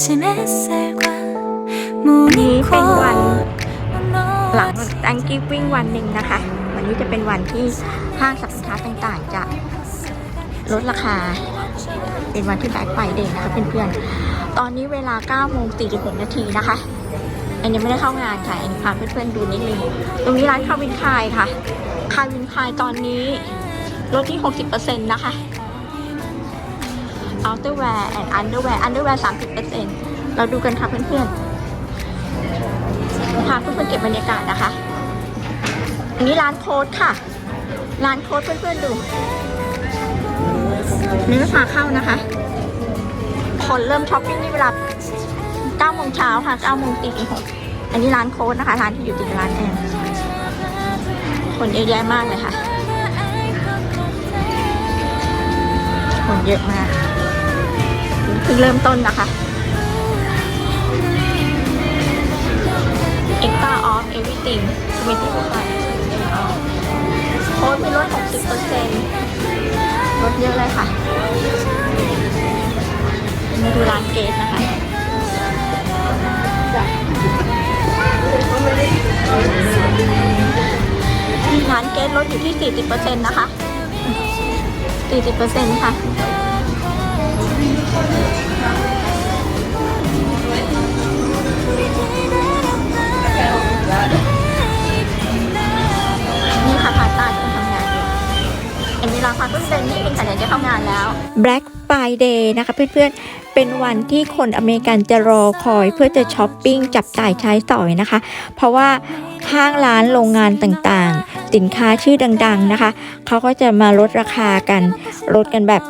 아침 햇살과 นี้เป็นวัน 너 หลังอังกี้วิ่งวันหนึ่งนะคะ วันนี้จะเป็นวันที่ห้างสรรพสินค้าต่างๆ จะลดราคา เป็นวันที่แบ็คไฟเดย์นะคะเพื่อนๆ ตอนนี้เวลา9โมง46นาทีนะคะ อันยังไม่ได้เข้างานค่ะอันพาเพื่อนๆดูนิดนึง ตรงนี้ร้านคาวินคายค่ะ คาวินคายตอนนี้ลดที่ 60%นะคะ outerwear and underwear underwear 30%เราดูกันค่ะเพื่อนๆพาเพื่อนๆเก็บบรรยากาศนะคะ อันนี้ร้านโค้ดค่ะ ร้านโค้ดเพื่อนๆดูนี่ไม่พาเข้านะคะ คนเริ่มช้อปปิ้งนี่เวลา9โมงเช้าค่ะ9โมงตีหกอันนี้ร้านโค้ดนะคะ ร้านที่อยู่ติดร้านแอนคนเยอะแยะมากเลยค่ะ คนเยอะมาก เพิ่งเริ่มต้นนะคะ extra off everything 20%โค้ดมีลด60%ลดเยอะเลยค่ะมาดูร้านเกสนะคะร้านเกสลดอยู่ที่ 40%นะคะ 40%ค่ะ นี่ค่ะพาต้าที่ทำงานอยู่เอ็มมีราคาเพิ่งเดินนิดนึงค่ะเดี๋ยวจะเข้างานแล้ว Black Friday นะคะเพื่อนๆ เป็นวันที่คนอเมริกันจะรอคอยเพื่อจะช้อปปิ้งจับจ่ายใช้สอยนะคะ เพราะว่า ห้างร้านโรงงานต่างๆ สินค้าชื่อดังๆนะคะ เขาก็จะมาลดราคากัน ลดกันแบบ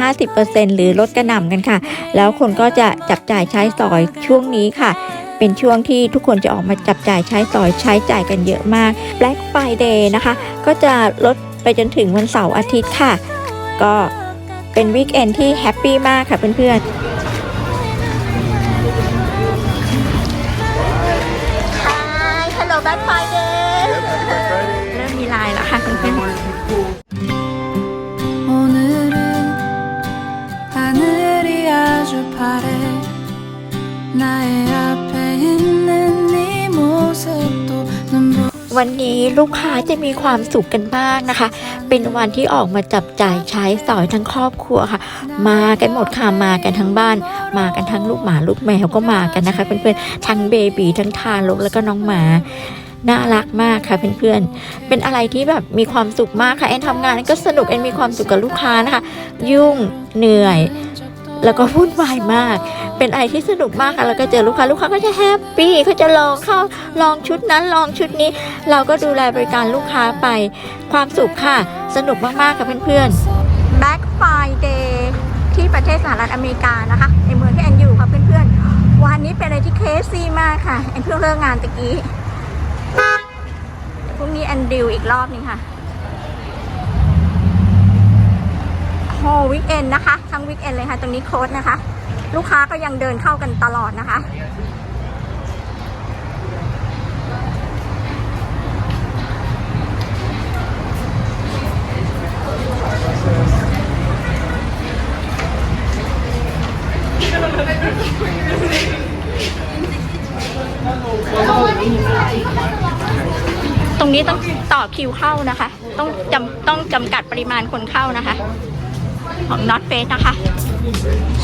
40-50%หรือลดกระหน่ำกันค่ะ แล้วคนก็จะจับจ่ายใช้สอยช่วงนี้ค่ะเป็นช่วงที่ทุกคนจะออกมาจับจ่ายใช้สอยใช้จ่ายกันเยอะมาก Black Friday นะคะ ก็จะลดไปจนถึงวันเสาร์อาทิตย์ค่ะ ก็เป็นวีคเอนที่แฮปปี้มากค่ะเพื่อนๆ วันนี้ลูกค้าจะมีความสุขกันมากนะคะ เป็นวันที่ออกมาจับจ่ายใช้สอยทั้งครอบครัวค่ะ มากันหมดค่ะ มากันทั้งบ้าน มากันทั้งลูกหมาลูกแมวก็มากันนะคะเพื่อนๆ ทั้งเบบีทั้งทารกแล้วก็น้องหมา น่ารักมากค่ะเพื่อนๆ เป็นอะไรที่แบบมีความสุขมากค่ะแอนทำงานก็สนุกแอนมีความสุขกับลูกค้านะคะ ยุ่งเหนื่อย แล้วก็วุ่นวายมาก เป็นไรที่สนุกมากค่ะแล้วก็เจอลูกค้าลูกค้าก็จะแฮปปี้เขาจะลองเข้าลองชุดนั้นลองชุดนี้ เราก็ดูแลบริการลูกค้าไป ความสุขค่ะ สนุกมากๆค่ะเพื่อนๆ Black Friday ที่ประเทศสหรัฐอเมริกานะคะ ในเมืองที่แอนอยู่ค่ะเพื่อนๆ วันนี้เป็นอะไรที่เคสซี่มากค่ะแอนเพิ่งเลิกงานตะกี้พรุ่งนี้แอนดิวอีกรอบหนึงค่ะ โฮวิกเอนนะคะ ทั้งวิกเอนเลยค่ะ ตรงนี้โค้ดนะคะ ลูกค้าก็ยังเดินเข้ากันตลอดนะคะ ตรงนี้ต้องต่อคิวเข้านะคะ ต้องจำต้องจำกัดปริมาณคนเข้านะคะ ของ Not Face นะคะ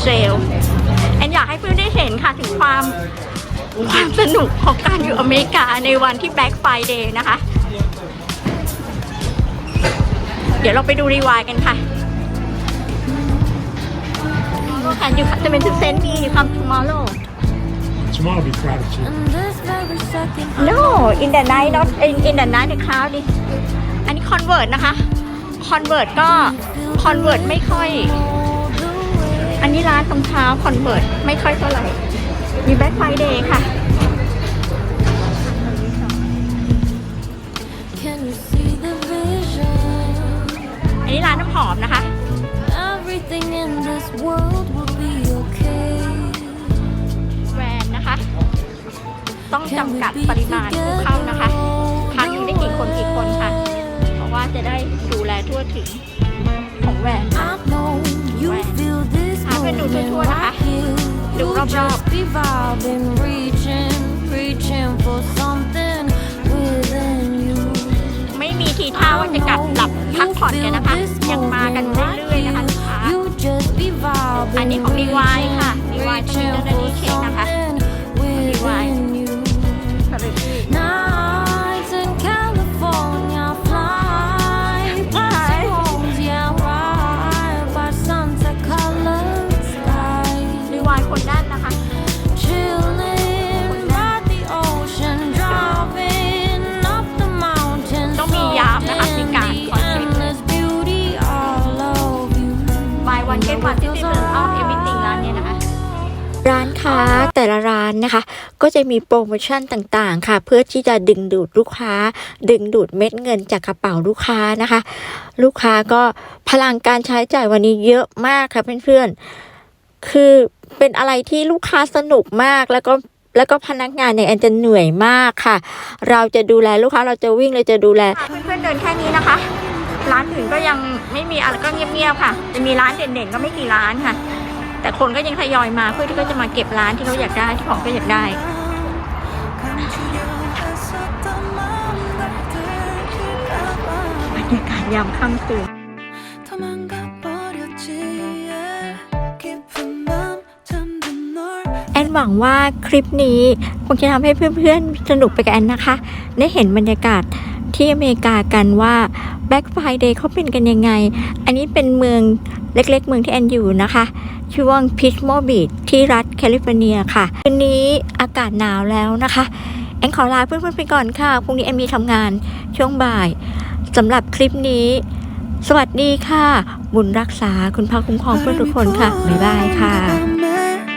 เซลแอนอยากให้เพื่อนได้เห็นค่ะถึงความความสนุกของการอยู่อเมริกาในวันที่ Black Friday นะคะ เดี๋ยวเราไปดูรีวายกันค่ะค่ะอยู่ค่ะจะเป็นทุกเซนต์มีอยู่คำ tomorrow Tomorrow will be crowded too. in this very second No in the night not in in the night the crowd ดิอันนี้ convert นะคะ convert ก็ convert ไม่ค่อย อันนี้ร้านรองเท้า convert ไม่ค่อยเท่าไหร่ มี Black Friday ค่ะ Can you see the vision อันนี้ร้านน้ำหอมนะคะ Everything in this world will be okay แวนนะคะ ต้องจำกัดปริมาณผู้เข้านะคะ ครั้งหนึงได้กี่คนกี่คนค่ะ เพราะว่าจะได้ดูแลทั่วถึง ของแวนค่ะ I know you feel this พาเพื่อนดู moment ทั่วๆนะคะ right here ดูรอบ just be vibing, reaching, reaching for something within you. ๆไม่มีทีท่าว่าจะกลับหลับพักผ่อนกันนะคะ ยังมากันเรื่อยๆนะคะลูกค้า You just be vibing, อันนี้ของ DY ค่ะ DY เป็น reaching เจ้าหน้า for ที่เช็คน ค้าแต่ละร้านนะคะ ก็จะมีโปรโมชั่นต่างๆ ค่ะ เพื่อที่จะดึงดูดลูกค้า ดึงดูดเม็ดเงินจากกระเป๋าลูกค้านะคะ ลูกค้าก็พลังการใช้จ่ายวันนี้เยอะมากค่ะเพื่อนๆ คือเป็นอะไรที่ลูกค้าสนุกมากแล้วก็แล้วก็พนักงานเนี่ยแอนจะเหนื่อยมากค่ะ เราจะดูแลลูกค้าเราจะวิ่งเราจะดูแลเพื่อนๆเดินแค่นี้นะคะ ร้านอื่นก็ยังไม่มีอะไรก็เงียบๆค่ะ จะมีร้านเด่นๆก็ไม่กี่ร้านค่ะ แต่คนก็ยังทยอยมาเพื่อที่เขาจะมาเก็บร้านที่เขาอยากได้ที่ของก็อยากได้บรรยากาศยามค่ำคืนแอนหวังว่าคลิปนี้คงจะทำให้เพื่อนๆ สนุกไปกับแอนนะคะ ได้เห็นบรรยากาศที่อเมริกากันว่า Black Friday เขาเป็นกันยังไง อันนี้เป็นเมือง เล็กๆ เมืองที่แอนอยู่นะคะช่วงพิชโมบีดที่รัฐแคลิฟอร์เนียค่ะวันนี้อากาศหนาวแล้วนะคะ แอนขอลาเพื่อนๆไปก่อนค่ะพรุ่งนี้แอนมีทำงานช่วงบ่ายสำหรับคลิปนี้ สวัสดีค่ะ บุญรักษาคุณพระคุ้มครองเพื่อนทุกคนค่ะ บ๊ายบายค่ะ